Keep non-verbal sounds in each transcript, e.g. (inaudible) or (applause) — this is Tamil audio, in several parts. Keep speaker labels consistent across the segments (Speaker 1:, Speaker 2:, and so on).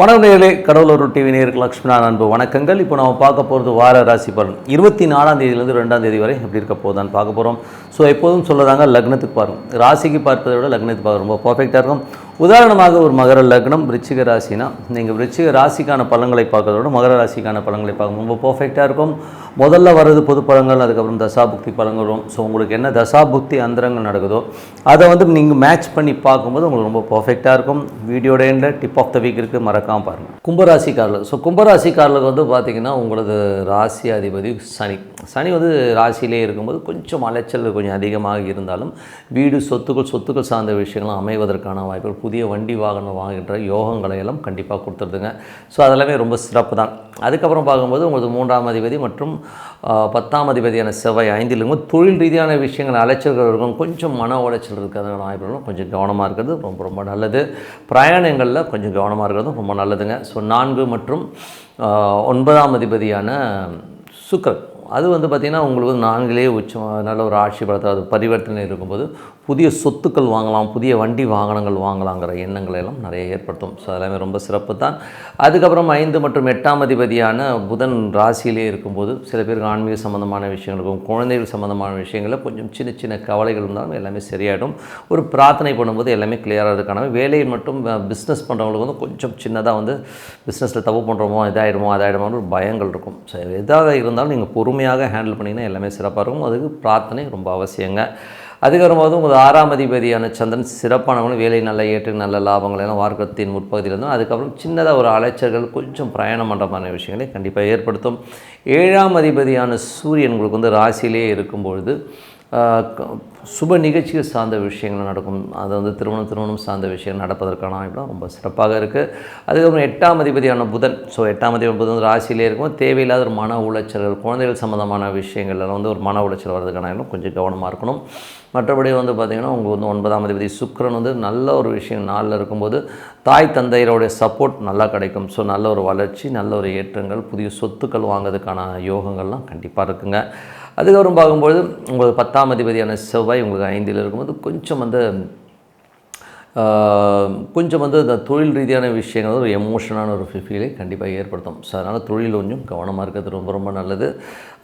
Speaker 1: வணக்கம் நேர்களே கடவுளூர் டிவி நேருக்கு லக்ஷ்மணா அன்பு வணக்கங்கள். இப்போ நம்ம பார்க்க போகிறது வார ராசி பலன். இருபத்தி நாலாம் தேதியிலேருந்து ரெண்டாம் தேதி வரை எப்படி இருக்க போதான்னு பார்க்க போகிறோம் ஸோ எப்போதும் சொல்லதாங்க லக்னத்துக்கு பாருங்கள் ராசிக்கு பார்ப்பதை விட லக்னத்துக்கு பார்க்க ரொம்ப பர்ஃபெக்டாக இருக்கும். உதாரணமாக ஒரு மகர லக்னம் விருச்சிக ராசினா நீங்கள் விருச்சிக ராசிக்கான பலன்களை பார்க்கறதோட மகர ராசிக்கான பலன்களை பார்க்க ரொம்ப பர்ஃபெக்டாக இருக்கும். முதல்ல வர்றது பொது பழங்கள் அதுக்கப்புறம் தசாபுக்தி பழங்கள் வரும். ஸோ உங்களுக்கு என்ன தசாபுக்தி அந்தரங்கள் நடக்குதோ அதை வந்து நீங்கள் மேட்ச் பண்ணி பார்க்கும்போது உங்களுக்கு ரொம்ப பர்ஃபெக்டாக இருக்கும். வீடியோட end tip of the week இருக்குது மறக்காமல் பாருங்கள் கும்பராசிக்காரர்கள் ஸோ கும்பராசிக்காரர்களுக்கு வந்து பார்த்திங்கன்னா உங்களது ராசி அதிபதி சனி. சனி வந்து ராசியிலே இருக்கும்போது கொஞ்சம் அலைச்சல் கொஞ்சம் அதிகமாக இருந்தாலும் வீடு சொத்துக்கள் சொத்துக்கள் சார்ந்த விஷயங்களும் அமைவதற்கான வாய்ப்புகள் புதிய வண்டி வாகனம் வாங்குகின்ற யோகங்களை எல்லாம் கண்டிப்பாக கொடுத்துருதுங்க. ஸோ அதெல்லாமே ரொம்ப சிறப்பு தான் அதுக்கப்புறம் பார்க்கும்போது உங்களுக்கு மூன்றாம் அதிபதி மற்றும் பத்தாம் அதிபதியான செவ்வாய் ஐந்தில் இருக்கும்போது தொழில் ரீதியான விஷயங்கள் அலைச்சல்கள் இருக்கும். கொஞ்சம் மன உளைச்சல் இருக்கிறதுக்கான வாய்ப்புகளும் கொஞ்சம் கவனமாக இருக்கிறது. ரொம்ப ரொம்ப நல்லது. பிரயாணங்களில் கொஞ்சம் கவனமாக இருக்கிறதும் ரொம்ப நல்லதுங்க. ஸோ நான்கு மற்றும் ஒன்பதாம் அதிபதியான சுக்கரன். அது வந்து பார்த்திங்கன்னா உங்களுக்கு வந்து நான்கிலே உச்சம் நல்ல ஒரு ஆட்சி பலத்தை அது பரிவர்த்தனை இருக்கும்போது புதிய சொத்துக்கள் வாங்கலாம் புதிய வண்டி வாகனங்கள் வாங்கலாங்கிற எண்ணங்களை எல்லாம் நிறைய ஏற்படுத்தும். ஸோ அதெல்லாமே ரொம்ப சிறப்பு தான் அதுக்கப்புறம் ஐந்து மற்றும் எட்டாம் அதிபதியான புதன் ராசியிலே இருக்கும்போது சில பேருக்கு ஆன்மீக சம்மந்தமான விஷயங்களுக்கும் குழந்தைகள் சம்மந்தமான விஷயங்களில் கொஞ்சம் சின்ன சின்ன கவலைகள் இருந்தாலும் எல்லாமே சரியாயிடும். ஒரு பிரார்த்தனை பண்ணும்போது எல்லாமே கிளியராக இருக்கான வேலையில் மட்டும் பிஸ்னஸ் பண்ணுறவங்களுக்கு வந்து கொஞ்சம் சின்னதாக வந்து பிஸ்னஸில் தப்பு பண்ணுறோமோ இதாகிடுமோ அதாயிடுமோன்னு ஒரு பயங்கள் இருக்கும். ஸோ எதாக இருந்தாலும் நீங்கள் பொறுமையாக ஹேண்டில் பண்ணிங்கன்னா எல்லாமே சிறப்பாக இருக்கும். அதுக்கு பிரார்த்தனை ரொம்ப அவசியங்க. அதுக்கப்புறம் போது உங்கள் ஆறாம் அதிபதியான சந்திரன் சிறப்பானவங்களும் வேலை நல்ல ஏற்று நல்ல லாபங்கள் எல்லாம் வார்க்கத்தின் முற்பகுதியில் இருந்தும் அதுக்கப்புறம் சின்னதாக ஒரு அலைச்சல்கள் கொஞ்சம் பிரயாணம் பண்ணுறமான விஷயங்களை கண்டிப்பாக ஏற்படுத்தும். ஏழாம் அதிபதியான சூரியன் உங்களுக்கு வந்து ராசியிலே இருக்கும்பொழுது சுப நிகழ்ச்சிகள் சார்ந்த விஷயங்கள் நடக்கும். அது வந்து திருமணம் திருமணம் சார்ந்த விஷயங்கள் நடப்பதற்கான வாய்ப்புலாம் ரொம்ப சிறப்பாக இருக்குது அதுக்கப்புறம் எட்டாம் அதிபதியான புதன். ஸோ எட்டாம் அதிபதி புதன் ராசியிலே இருக்கும். தேவையில்லாத ஒரு மன உளைச்சல்கள் குழந்தைகள் சம்மந்தமான விஷயங்கள்லாம் வந்து ஒரு மன உளைச்சல் வர்றதுக்கான வாய்ப்பும் கொஞ்சம் கவனமாக இருக்கணும். மற்றபடி வந்து பார்த்திங்கன்னா உங்களுக்கு வந்து ஒன்பதாம் அதிபதி சுக்கிரன் வந்து நல்ல ஒரு விஷயம் நாளில் இருக்கும்போது தாய் தந்தையருடைய சப்போர்ட் நல்லா கிடைக்கும். ஸோ நல்ல ஒரு வளர்ச்சி நல்ல ஒரு ஏற்றங்கள் புதிய சொத்துக்கள் வாங்கிறதுக்கான யோகங்கள்லாம் கண்டிப்பாக இருக்குங்க. அதுக்கப்புறம் பார்க்கும்போது உங்களுக்கு பத்தாம் அதிபதியான செவ்வாய் உங்களுக்கு ஐந்தில் இருக்கும்போது கொஞ்சம் வந்து கொஞ்சம் வந்து இந்த தொழில் ரீதியான விஷயங்கள் ஒரு எமோஷனான ஒரு ஃபீலை கண்டிப்பாக ஏற்படுத்தும். ஸோ அதனால் தொழில் கொஞ்சம் கவனமாக இருக்கிறது ரொம்ப ரொம்ப நல்லது.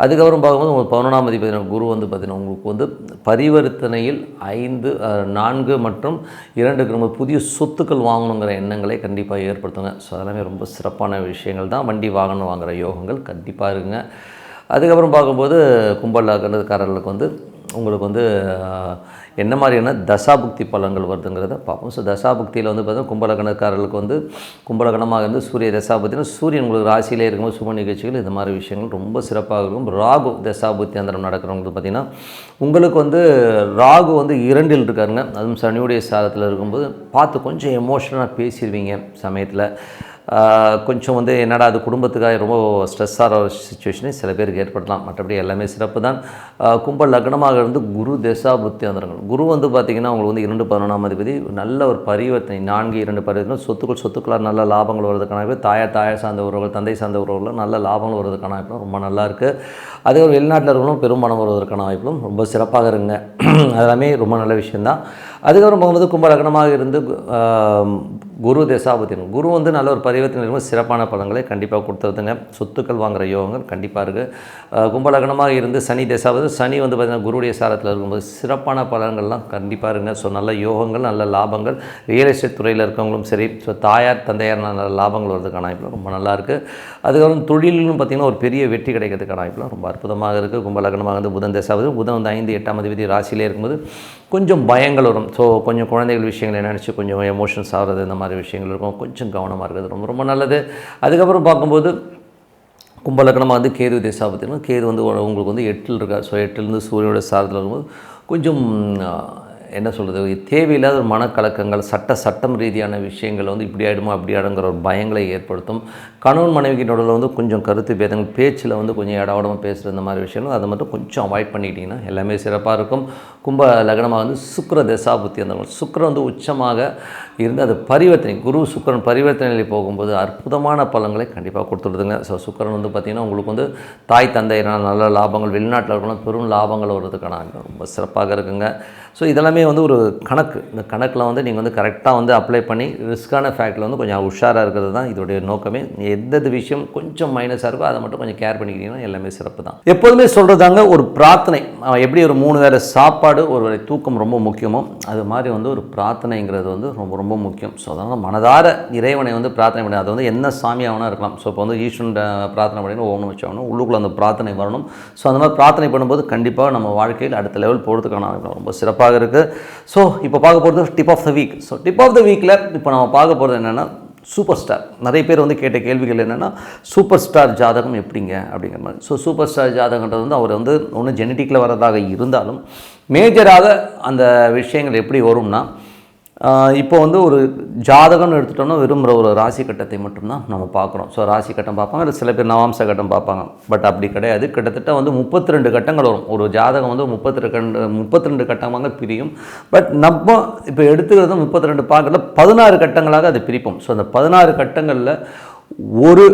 Speaker 1: அதுக்கப்புறம் பார்க்கும்போது உங்களுக்கு பதினொன்றாம் அதிபதியான குரு வந்து பார்த்திங்கன்னா உங்களுக்கு வந்து பரிவர்த்தனையில் ஐந்து நான்கு மற்றும் இரண்டுக்கு நம்ம புதிய சொத்துக்கள் வாங்கணுங்கிற எண்ணங்களை கண்டிப்பாக ஏற்படுத்துங்க. ஸோ அதெல்லாமே ரொம்ப சிறப்பான விஷயங்கள் தான். வண்டி வாகனம் வாங்குகிற யோகங்கள் கண்டிப்பாக இருக்குங்க அதுக்கப்புறம் பார்க்கும்போது கும்பலாக்கிறதுக்காரர்களுக்கு வந்து உங்களுக்கு வந்து என்ன மாதிரியான தசாபுக்தி பலன்கள் வருதுங்கிறத பார்ப்போம். ஸோ தசாபுக்தியில் வந்து பார்த்தீங்கன்னா கும்பலக்கணக்காரர்களுக்கு வந்து கும்பலக்கணமாக இருந்து சூரிய தசாபுத்தினா சூரியன் உங்களுக்கு ராசியிலே இருக்கும்போது சுப நிகழ்ச்சிகள் இந்த மாதிரி விஷயங்கள் ரொம்ப சிறப்பாக இருக்கும் ராகு தசாபுத்தி அந்தரம் நடக்கிறவங்களுக்கு பார்த்தீங்கன்னா உங்களுக்கு வந்து ராகு வந்து இரண்டில் இருக்காருங்க. அதுவும் சனியுடைய சாதத்தில் இருக்கும்போது பார்த்து கொஞ்சம் எமோஷனலாக பேசிடுவீங்க சமயத்தில். கொஞ்சம் வந்து என்னடா அது குடும்பத்துக்காக ரொம்ப ஸ்ட்ரெஸ்ஸாக ஒரு சுச்சுவேஷனே சில பேருக்கு ஏற்படலாம். மற்றபடி எல்லாமே சிறப்பு தான் கும்ப லக்னமாக இருந்து குரு தசா புத்தி வந்துருங்கள் குரு வந்து பார்த்திங்கன்னா உங்களுக்கு வந்து இரண்டு பதினொன்றாம் அதிபதி. நல்ல ஒரு பரிவர்த்தனை. நான்கு இரண்டு பரிவர்த்தனை. சொத்துக்கள் சொத்துக்களாக நல்ல லாபங்கள் வருவதற்கான தாயார் தாயார் சார்ந்த உறவுகள் தந்தை சார்ந்த உறவுகள் நல்ல லாபங்கள் வருவதற்கான வாய்ப்பும் ரொம்ப நல்லா இருக்குது அதே ஒரு வெளிநாட்டில் இருக்கணும் பெருமானம் வருவதற்கான வாய்ப்பும் ரொம்ப சிறப்பாக இருங்க (clears throat) அதெல்லாமே ரொம்ப நல்ல விஷயந்தான் அதுக்கப்புறம் போகும்போது கும்ப லக்னமாக இருந்து குரு தசாபத்தின் குரு வந்து நல்ல ஒரு பரிவர்த்தனை இருக்கும் சிறப்பான பலன்களை கண்டிப்பாக கொடுத்துருதுங்க. சொத்துக்கள் வாங்குகிற யோகங்கள் கண்டிப்பாக இருக்குது கும்பலகனமாக இருந்து சனி தசாபதி சனி வந்து பார்த்திங்கன்னா குருடைய சாரத்தில் இருக்கும்போது சிறப்பான பலன்கள்லாம் கண்டிப்பாக இருங்க ஸோ நல்ல யோகங்கள் நல்ல லாபங்கள். ரியல் எஸ்டேட் துறையில் இருக்கவங்களும் சரி ஸோ தாயார் தந்தையார் நல்ல லாபங்கள் வரதுக்கான வாய்ப்பு ரொம்ப நல்லாயிருக்கு அதுக்கப்புறம் தொழிலும் பார்த்திங்கன்னா ஒரு பெரிய வெற்றி கிடைக்கிறதுக்கான வாய்ப்புலாம் ரொம்ப அற்புதமாக இருக்குது கும்பலகனமாக வந்து புதன் தசாபதி புதன் வந்து ஐந்து எட்டாம் அதிபதி ராசியிலே இருக்கும்போது கொஞ்சம் பயங்கள் வரும். ஸோ கொஞ்சம் குழந்தைகள் விஷயங்களை நினச்சி கொஞ்சம் எமோஷன்ஸ் ஆகிறது இந்த மாதிரி விஷயங்கள் இருக்கும். கொஞ்சம் கவனமாக இருக்கிறது ரொம்ப ரொம்ப நல்லது. அதுக்கப்புறம் பார்க்கும்போது கும்பலக்கணமாக வந்து கேது தேசாபத்தினா கேது வந்து உங்களுக்கு வந்து எட்டில் இருக்கார். ஸோ எட்டிலேருந்து சூரியனோட சாரத்தில் இருக்கும்போது கொஞ்சம் என்ன சொல்கிறது தேவையில்லாத ஒரு மனக்கலக்கங்கள் சட்ட சட்டம் ரீதியான விஷயங்கள் வந்து இப்படி ஆகிடுமோ அப்படி ஆடுங்கிற ஒரு பயங்களை ஏற்படுத்தும். கணவன் மனைவிக்கு நடுவில் வந்து கொஞ்சம் கருத்து பேதங்கள் பேச்சில் வந்து கொஞ்சம் இடவடமாக பேசுகிற இந்த மாதிரி விஷயங்கள் அதை மட்டும் கொஞ்சம் அவாய்ட் பண்ணிக்கிட்டிங்கன்னா எல்லாமே சிறப்பாக இருக்கும். கும்ப லக்னமாக வந்து சுக்கர தசாபுத்தி அந்த சுக்கிரன் வந்து உச்சமாக இருந்து அது பரிவர்த்தனை குரு சுக்கிரன் பரிவர்த்தனையில் போகும்போது அற்புதமான பலங்களை கண்டிப்பாக கொடுத்துடுதுங்க. ஸோ சுக்கரன் வந்து பார்த்திங்கன்னா உங்களுக்கு வந்து தாய் தந்தையினால் நல்ல லாபங்கள் வெளிநாட்டில் இருக்கலாம் பெரும் லாபங்கள் வர்றதுக்கான ரொம்ப சிறப்பாக இருக்குங்க. ஸோ இதெல்லாமே வந்து ஒரு கணக்கு. இந்த கணக்கில் வந்து நீங்கள் வந்து கரெக்டாக வந்து அப்ளை பண்ணி ரிஸ்க்கான ஃபேக்டில் வந்து கொஞ்சம் உஷாராக இருக்கிறது தான் இதோடைய நோக்கமே. எந்தெந்த விஷயம் கொஞ்சம் மைனஸாக இருக்கோ அதை மட்டும் கொஞ்சம் கேர் பண்ணிக்கிட்டீங்கன்னா எல்லாமே சிறப்பு தான் எப்போதுமே சொல்கிறதாங்க ஒரு பிரார்த்தனை. எப்படி ஒரு மூணு வேளை சாப்பாடு ஒரு தூக்கம் ரொம்ப முக்கியமோ அது மாதிரி வந்து ஒரு பிரார்த்தனைங்கிறது வந்து ரொம்ப ரொம்ப முக்கியம். ஸோ அதனால் மனதார இறைவனை வந்து பிரார்த்தனை பண்ணி அது வந்து என்ன சாமியாகனா இருக்கலாம். ஸோ இப்போ வந்து ஈஸ்வரன் பிரார்த்தனை பண்ணி ஓணும் வச்சாகணும் உள்ளுக்குள்ளே அந்த பிரார்த்தனை வரணும். ஸோ அந்த மாதிரி பிரார்த்தனை பண்ணும்போது கண்டிப்பாக நம்ம வாழ்க்கையில் அடுத்த லெவல் போகிறதுக்கான ரொம்ப சிறப்பாக இருக்குது ஸோ இப்போ பார்க்க போகிறது tip of the week so tip of the வீக்கில் இப்போ நம்ம பார்க்க போகிறது என்னென்னா சூப்பர் ஸ்டார். நிறைய பேர் வந்து கேட்ட கேள்விகள் என்னென்னா சூப்பர் ஸ்டார் ஜாதகம் எப்படிங்க? அப்படிங்கிற மாதிரி. ஸோ சூப்பர் ஸ்டார் ஜாதகன்றது வந்து அவர் வந்து ஒன்று ஜெனட்டிக்கில் வரதாக இருந்தாலும் மேஜராக அந்த விஷயங்கள் எப்படி வரும்னா இப்போ வந்து ஒரு ஜாதகம்னு எடுத்துட்டோம்னா விரும்புகிற ஒரு ராசி கட்டத்தை மட்டும்தான் நம்ம பார்க்குறோம். ஸோ ராசி கட்டம் பார்ப்பாங்க இல்லை சில பேர் நவாம்ச கட்டம் பார்ப்பாங்க. பட் அப்படி கிடையாது. கிட்டத்தட்ட வந்து முப்பத்தி ரெண்டு கட்டங்கள் வரும். ஒரு ஜாதகம் வந்து முப்பத்தி ரெண்டு முப்பத்தி ரெண்டு கட்டமாக பிரியும். பட் நம்ம இப்போ எடுத்துக்கிறது முப்பத்தி ரெண்டு பார்க்கல பதினாறு கட்டங்களாக அதை பிரிப்போம். ஸோ அந்த பதினாறு கட்டங்களில் ஒரு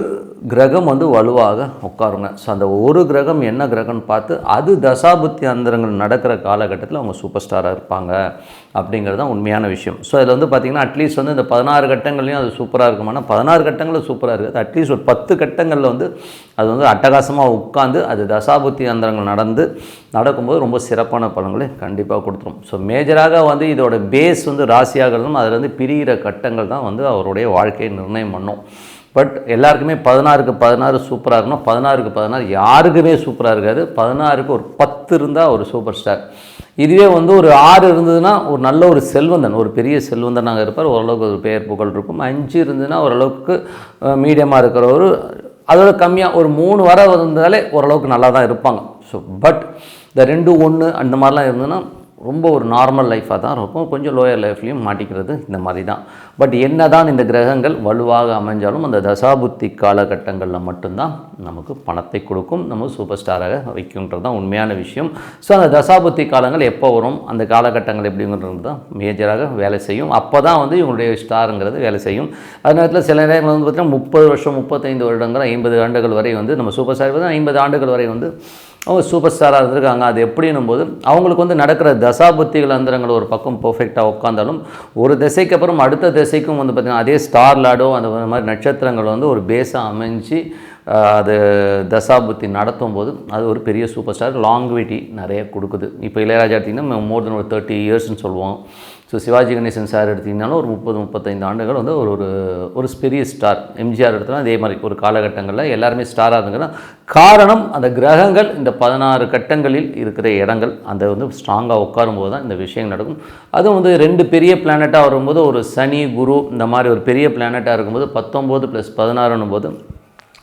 Speaker 1: கிரகம் வந்து வலுவாக உட்காருங்க. ஸோ அந்த ஒரு கிரகம் என்ன கிரகம்னு பார்த்து அது தசாபுத்தி அந்தரங்கள் நடக்கிற காலகட்டத்தில் அவங்க சூப்பர் ஸ்டாராக இருப்பாங்க அப்படிங்கிறது தான் உண்மையான விஷயம். ஸோ அதில் வந்து பார்த்திங்கன்னா அட்லீஸ்ட் வந்து இந்த பதினாறு கட்டங்கள்லையும் அது சூப்பராக இருக்குமானா பதினாறு கட்டங்களும் சூப்பராக இருக்குது. அட்லீஸ்ட் ஒரு பத்து கட்டங்களில் வந்து அது வந்து அட்டகாசமாக உட்காந்து அது தசாபுத்தி அந்தரங்கள் நடந்து நடக்கும்போது ரொம்ப சிறப்பான பலன்களை கண்டிப்பாக கொடுத்துரும். ஸோ மேஜராக வந்து இதோட பேஸ் வந்து ராசியாகிறதும் அதில் வந்து பிரிகிற கட்டங்கள் தான் வந்து அவருடைய வாழ்க்கையை நிர்ணயம் பண்ணும். பட் எல்லாருக்குமே பதினாறுக்கு பதினாறு சூப்பராக இருக்கணும். பதினாறுக்கு பதினாறு யாருக்குமே சூப்பராக இருக்காது. பதினாறுக்கு ஒரு பத்து இருந்தால் ஒரு சூப்பர் ஸ்டார் இதுவே வந்து ஒரு ஆறு இருந்ததுன்னா ஒரு நல்ல ஒரு செல்வந்தன் ஒரு பெரிய செல்வந்தனாக இருப்பார். ஓரளவுக்கு ஒரு பெயர் புகழ் இருக்கும். அஞ்சு இருந்ததுன்னா ஓரளவுக்கு மீடியமாக இருக்கிற ஒரு அதோட கம்மியாக ஒரு மூணு வர வந்தாலே ஓரளவுக்கு நல்லா தான் இருப்பாங்க. ஸோ பட் இந்த ரெண்டு ஒன்று அந்த மாதிரிலாம் இருந்ததுன்னா ரொம்ப ஒரு நார்மல் லைஃபாக தான் இருக்கும். கொஞ்சம் லோயர் லைஃப்லையும் மாட்டிக்கிறது இந்த மாதிரி தான். பட் என்ன தான் இந்த கிரகங்கள் வலுவாக அமைஞ்சாலும் அந்த தசாபுத்தி காலகட்டங்களில் மட்டும்தான் நமக்கு பணத்தை கொடுக்கும். நம்ம சூப்பர் ஸ்டாராக வைக்கும்ன்றது தான் உண்மையான விஷயம். ஸோ அந்த தசாபுத்தி காலங்கள் எப்போ வரும்? அந்த காலகட்டங்கள் எப்படிங்கிறது தான் மேஜராக வேலை செய்யும். அப்போ தான் வந்து இவங்களுடைய ஸ்டாருங்கிறது வேலை செய்யும். அது நேரத்தில் சில நேரங்கள் வந்து பார்த்திங்கன்னா முப்பது வருஷம் முப்பத்தைந்து வருடங்கள் ஐம்பது ஆண்டுகள் வரை வந்து நம்ம சூப்பர் ஸ்டார் ஐம்பது ஆண்டுகள் வரை வந்து அவங்க சூப்பர் ஸ்டாராக இருந்திருக்காங்க. அது எப்படின்னும் போது அவங்களுக்கு வந்து நடக்கிற தசாபுத்திகள் அந்தரங்கள் ஒரு பக்கம் பர்ஃபெக்டாக உட்காந்தாலும் ஒரு திசைக்கு அப்புறம் அடுத்த திசைக்கும் வந்து பார்த்திங்கன்னா அதே ஸ்டார் லாடோ அந்த மாதிரி நட்சத்திரங்கள் வந்து ஒரு பேஸாக அமைஞ்சு அது தசாபுத்தி நடத்தும் போது அது ஒரு பெரிய சூப்பர் ஸ்டார் லாங்குவிட்டி நிறைய கொடுக்குது. இப்போ இளையராஜா எடுத்திங்கன்னா மோர் தென் ஒரு தேர்ட்டி இயர்ஸ்னு சொல்லுவோம். ஸோ சிவாஜி கணேசன் சார் எடுத்திங்கனாலும் ஒரு முப்பது முப்பத்தைந்து ஆண்டுகள் வந்து ஒரு ஒரு ஒரு பெரிய ஸ்டார் எம்ஜிஆர் எடுத்தாலும் அதே மாதிரி ஒரு காலகட்டங்களில் எல்லாருமே ஸ்டாராக இருந்துங்கன்னா காரணம் அந்த கிரகங்கள் இந்த பதினாறு கட்டங்களில் இருக்கிற இடங்கள். அந்த வந்து ஸ்ட்ராங்காக உட்காரும்போது தான் இந்த விஷயம் நடக்கும். அதுவும் வந்து ரெண்டு பெரிய பிளானட்டாக வரும்போது ஒரு சனி குரு இந்த மாதிரி ஒரு பெரிய பிளானட்டாக இருக்கும்போது பத்தொம்போது ப்ளஸ் பதினாறுன்னும் போது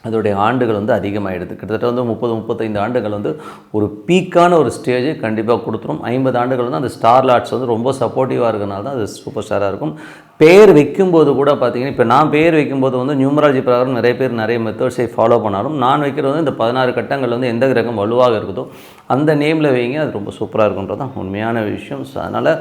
Speaker 1: அதோடைய ஆண்டுகள் வந்து அதிகமாகிடுது கிட்டத்தட்ட வந்து முப்பது முப்பத்தைந்து ஆண்டுகள் வந்து ஒரு பீக்கான ஒரு ஸ்டேஜ் கண்டிப்பாக கொடுத்துரும். ஐம்பது ஆண்டுகள் வந்து அந்த ஸ்டார் லாட்ஸ் வந்து ரொம்ப சப்போர்ட்டிவாக இருக்கனால தான் அது சூப்பர் ஸ்டாராக இருக்கும். பேர் வைக்கும்போது கூட பார்த்தீங்கன்னா இப்போ நான் பேர் வைக்கும்போது வந்து நியூமராலஜி பிரகாரம் நிறைய பேர் நிறைய மெத்தட்ஸை ஃபாலோ பண்ணாலும் நான் வைக்கிறது வந்து இந்த பதினாறு கட்டங்கள் வந்து எந்த கிரகம் வலுவாக இருக்குதோ அந்த நேமில் வைங்க அது ரொம்ப சூப்பராக இருக்குன்றது தான் உண்மையான விஷயம். ஸோ அதனால்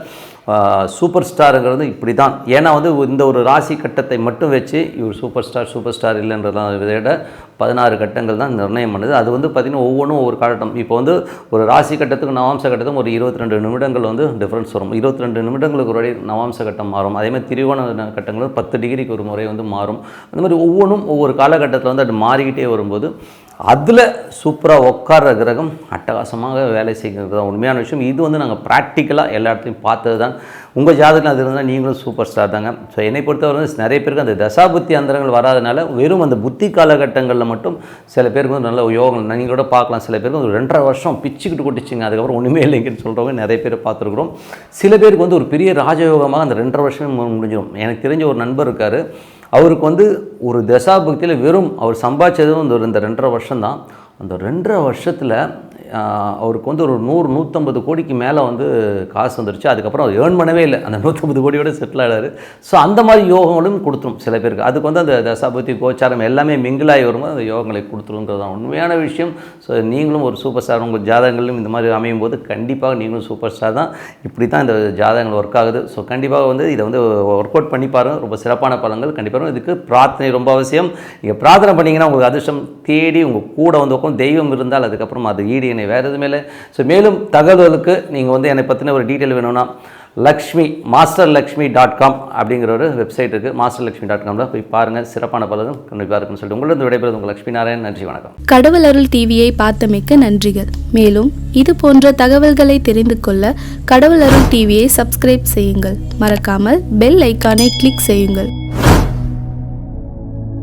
Speaker 1: சூப்பர் ஸ்டாருங்கிறது இப்படி தான் ஏன்னா வந்து இந்த ஒரு ராசி கட்டத்தை மட்டும் வச்சு இவர் சூப்பர் ஸ்டார் சூப்பர் ஸ்டார் இல்லைன்றதான் விட பதினாறு கட்டங்கள் தான் நிர்ணயம் பண்ணுது. அது வந்து பார்த்திங்கன்னா ஒவ்வொன்றும் ஒவ்வொரு காலட்டம் இப்போ வந்து ஒரு ராசி கட்டத்துக்கு நவாம்ச கட்டத்துக்கும் ஒரு இருபத்தி ரெண்டு நிமிடங்கள் வந்து டிஃப்ரென்ஸ் வரும். இருபத்தி ரெண்டு நிமிடங்களுக்கு ஒரு நவாம்ச கட்டம் மாறும். அதே மாதிரி திரிவோண கட்டங்கள் பத்து டிகிரிக்கு ஒரு முறை வந்து மாறும். அந்த மாதிரி ஒவ்வொன்றும் ஒவ்வொரு காலகட்டத்தில் வந்து அது மாறிக்கிட்டே வரும்போது அதில் சூப்பராக உட்கார்ற கிரகம் அட்டகாசமாக வேலை செய்கிறது தான் உண்மையான விஷயம். இது வந்து நாங்கள் ப்ராக்டிக்கலாக எல்லா இடத்துலையும் பார்த்தது தான் உங்கள் ஜாதகம் அது இருந்தால் நீங்களும் சூப்பர் ஸ்டார் தாங்க. ஸோ என்னை பொறுத்தவரை வந்து நிறைய பேருக்கு அந்த தசாபுத்தி அந்தரங்கள் வராதனால வெறும் அந்த புத்தி காலகட்டங்களில் மட்டும் சில பேருக்கு வந்து நல்ல யோகம் நீங்கள் கூட பார்க்கலாம். சில பேருக்கு ஒரு ரெண்டரை வருஷம் பிச்சுக்கிட்டு கொட்டிச்சிங்க. அதுக்கப்புறம் ஒன்றுமே இல்லைங்கன்னு சொல்கிறவங்க நிறைய பேர் பார்த்துருக்குறோம். சில பேருக்கு வந்து ஒரு பெரிய ராஜயோகமாக அந்த ரெண்டரை வருஷமே முடிஞ்சிடும் எனக்கு தெரிஞ்ச ஒரு நண்பர் இருக்கார். அவருக்கு வந்து ஒரு தசாபக்தியில் வெறும் அவர் சம்பாதிச்சதும் இந்த இந்த ரெண்டரை வருஷம் தான் அந்த ரெண்டரை வருஷத்தில் அவருக்கு வந்து ஒரு நூறு நூற்றம்பது கோடிக்கு மேலே வந்து காசு வந்துருச்சு. அதுக்கப்புறம் அவர் ஏர்ன் பண்ணவே இல்லை. அந்த நூற்றம்பது கோடியோட செட்டில் ஆகிறாரு ஸோ அந்த மாதிரி யோகங்களும் கொடுத்துரும் சில பேருக்கு. அதுக்கு வந்து அந்த தசாபதி கோச்சாரம் எல்லாமே மிங்கிலாகி வரும்போது அந்த யோகங்களை கொடுத்துருங்கிறது தான் உண்மையான விஷயம். ஸோ நீங்களும் ஒரு சூப்பர் ஸ்டார் உங்கள் ஜாதகங்களும் இந்த மாதிரி அமையும் போது கண்டிப்பாக நீங்களும் சூப்பர் ஸ்டார் தான். இப்படி தான் இந்த ஜாதகங்கள் ஒர்க் ஆகுது. ஸோ கண்டிப்பாக வந்து இதை வந்து ஒர்க் அவுட் பண்ணி பாருங்கள் ரொம்ப சிறப்பான பலன்கள். கண்டிப்பாக இதுக்கு பிரார்த்தனை ரொம்ப அவசியம். நீங்கள் பிரார்த்தனை பண்ணிங்கன்னா உங்களுக்கு அதிர்ஷ்டம் தேடி உங்கள் கூட வந்து உட்காந்து தெய்வம் இருந்தால் அதுக்கப்புறம் அது ஈடு பிரச்சனை வேறு எதுவுமே இல்லை. ஸோ மேலும் தகவலுக்கு நீங்கள் வந்து என்னை பற்றின ஒரு டீட்டெயில் வேணும்னா Lakshmi master Lakshmi dot com அப்படிங்கிற ஒரு வெப்சைட் இருக்குது மாஸ்டர் லக்ஷ்மி டாட் காமில் போய் பாருங்கள் சிறப்பான பலரும் கண்டிப்பாக இருக்குன்னு சொல்லிட்டு உங்களிடம் விடைபெறுவது உங்கள் லக்ஷ்மி நாராயண் நன்றி வணக்கம்.
Speaker 2: கடவுள் அருள் டிவியை பார்த்தமைக்க நன்றிகள். மேலும் இது போன்ற தகவல்களை தெரிந்து கொள்ள கடவுள் அருள் டிவியை சப்ஸ்கிரைப் செய்யுங்கள். மறக்காமல் பெல் ஐக்கானை கிளிக் செய்யுங்கள்.